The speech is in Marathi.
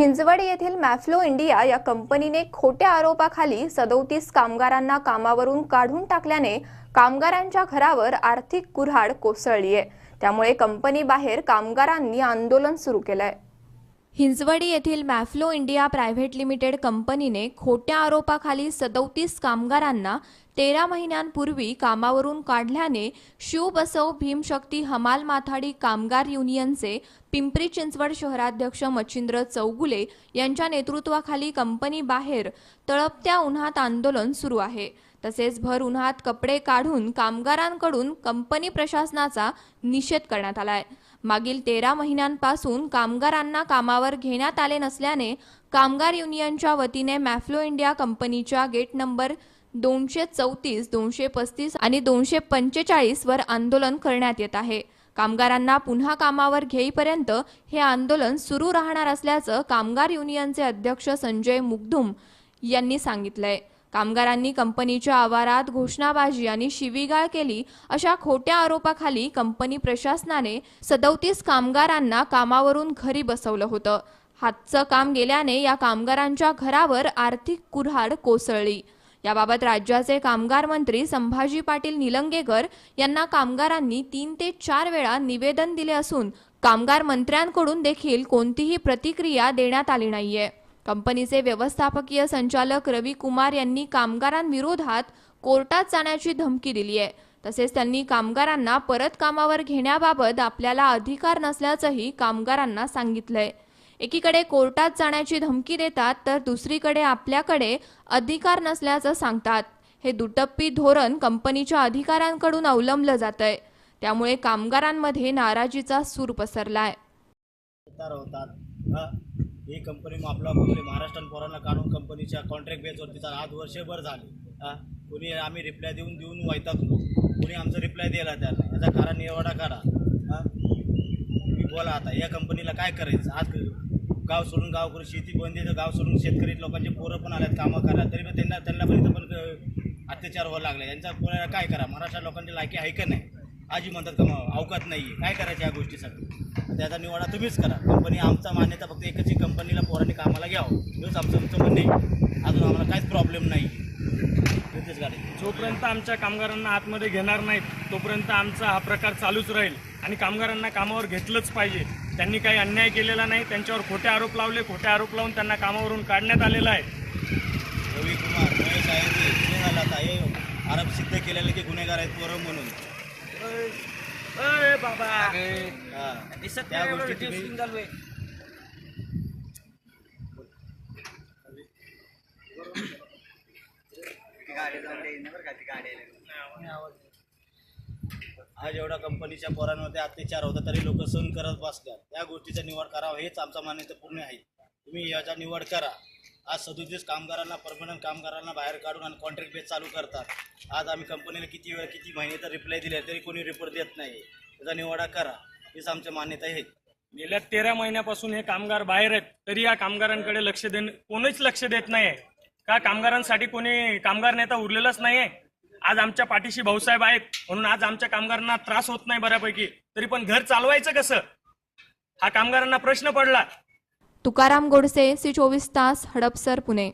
हिंजवडी येथील मॅफ्लो इंडिया या कंपनीने खोट्या आरोपाखाली सदोतीस कामगारांना कामावरून काढून टाकल्याने कामगारांच्या घरावर आर्थिक कुऱ्हाड कोसळली आहे त्यामुळे कंपनीबाहेर कामगारांनी आंदोलन सुरू केलंय. हिंजवडी येथील मॅफ्लो इंडिया प्रायव्हेट लिमिटेड कंपनीने खोट्या आरोपाखाली सदोतीस कामगारांना तेरा महिन्यांपूर्वी कामावरून काढल्याने शिवबसव भीमशक्ती हमाल माथाडी कामगार युनियनचे पिंपरी चिंचवड शहराध्यक्ष मच्छिंद्र चौगुले यांच्या नेतृत्वाखाली कंपनी बाहेर तळपत्या उन्हात आंदोलन सुरू आहे. तसेच भर उन्हात कपडे काढून कामगारांकडून कंपनी प्रशासनाचा निषेध करण्यात आला आहे मागील तेरा महिन्यांपासून कामगारांना कामावर घेण्यात आले नसल्याने कामगार युनियनच्या वतीने मॅफ्लो इंडिया कंपनीच्या गेट नंबर दोनशे चौतीस दोनशे पस्तीस आणि दोनशे पंचेचाळीसवर आंदोलन करण्यात येत आहे. कामगारांना पुन्हा कामावर घेईपर्यंत हे आंदोलन सुरू राहणार असल्याचं कामगार युनियनचे अध्यक्ष संजय मुगधुम यांनी सांगितलंय. कामगारांनी कंपनीच्या आवारात घोषणाबाजी आणि शिवीगाळ केली अशा खोट्या आरोपाखाली कंपनी प्रशासनाने सदोतीस कामगारांना कामावरून घरी बसवलं होतं. हातचं काम गेल्याने या कामगारांच्या घरावर आर्थिक कुऱ्हाड कोसळली. याबाबत राज्याचे कामगार मंत्री संभाजी पाटील निलंगेकर यांना कामगारांनी तीन ते चार वेळा निवेदन दिले असून कामगार मंत्र्यांकडून देखील कोणतीही प्रतिक्रिया देण्यात आली नाहीये. कंपनीचे व्यवस्थापकीय संचालक रवी कुमार यांनी कामगारांविरोधात कोर्टात जाण्याची धमकी दिली आहे. तसेच त्यांनी कामगारांना परत कामावर घेण्याबाबत आपल्याला अधिकार नसल्याचंही कामगारांना सांगितलंय. एकीकडे कोर्टात जाण्याची धमकी देतात तर दुसरीकडे आपल्याकडे अधिकार नसल्याचं सांगतात. हे दुटप्पी धोरण कंपनीच्या अधिकाऱ्यांकडून अवलंबलं जात आहे त्यामुळे कामगारांमध्ये नाराजीचा सूर पसरलाय. ही कंपनी आपला आपले महाराष्ट्रात पोरांना काढून कंपनीच्या कॉन्ट्रॅक्ट बेसवरती चाल आज वर्षभर झाले. हां? कुणी आम्ही रिप्लाय देऊन देऊन वैतागलो. कुणी आमचा रिप्लाय दिला त्याला. याचा कारण निवाडा करा मी तुम्ही बोला आता या कंपनीला काय करायचं? आज गाव सोडून गाव करून शेती बंद आहे तर गाव सोडून शेतकरी लोकांचे पोरं पण आल्यात कामं करा तरी पण त्यांना त्यांना पण इथं पण अत्याचार व्हायला लागला. यांचा पोराला काय करा? महाराष्ट्र लोकांची लायकी आहे का नाही? आजी म्हणतात का मग अवकात नाही आहे काय करायचं या गोष्टीसाठी त्याचा निवाडा तुम्हीच करा. कंपनी आमचा मान्यता फक्त एकच कंपनीला पोरांनी कामाला घ्यावं. हेच आमचं तुमचं म्हणणे. अजून आम्हाला काहीच प्रॉब्लेम नाही तेच गाडी. जोपर्यंत आमच्या कामगारांना आतमध्ये घेणार नाहीत तोपर्यंत आमचा हा प्रकार चालूच राहील. आणि कामगारांना कामावर घेतलंच पाहिजे. त्यांनी काही अन्याय केलेला नाही त्यांच्यावर खोटे आरोप लावले. खोटे आरोप लावून त्यांना कामावरून काढण्यात आलेलं आहे. रवी कुमार महेश आहे झाला आता. हे आरोप सिद्ध केलेले की गुन्हेगार आहेत पोरं म्हणून. अय बाबा. हा. त्या गोष्टी आज एवढा कंपनीच्या पोरांवरती अत्याचार होता तरी लोक सहन करत बसतात त्या गोष्टीचा निवड करावा हेच आमचा मान्यता पूर्ण आहे. तुम्ही याचा निवड करा. आज सदोतीस कामगारांना परमनंट कामगारांना बाहेर काढून आणि कॉन्ट्रॅक्ट बेस चालू करतात. आज आम्ही कंपनीला किती वेळ किती महिने तर रिप्लाय दिले तरी कोणी रिपोर्ट देत नाही. त्याचा निवाडा करा. हीच आमची मान्यता आहे. गेल्या तेरा महिन्यापासून हे कामगार बाहेर आहेत तरी या कामगारांकडे लक्ष देण कोणीच लक्ष देत नाही का कामगारांसाठी कोणी कामगार नेता उरलेलाच नाहीये? आज आमच्या पाठीशी भाऊसाहेब आहेत म्हणून आज आमच्या कामगारांना त्रास होत नाही बऱ्यापैकी. तरी पण घर चालवायचं कसं? हा कामगारांना प्रश्न पडला तुकाराम गोडसे सी चोवीस तास हडपसर पुणे.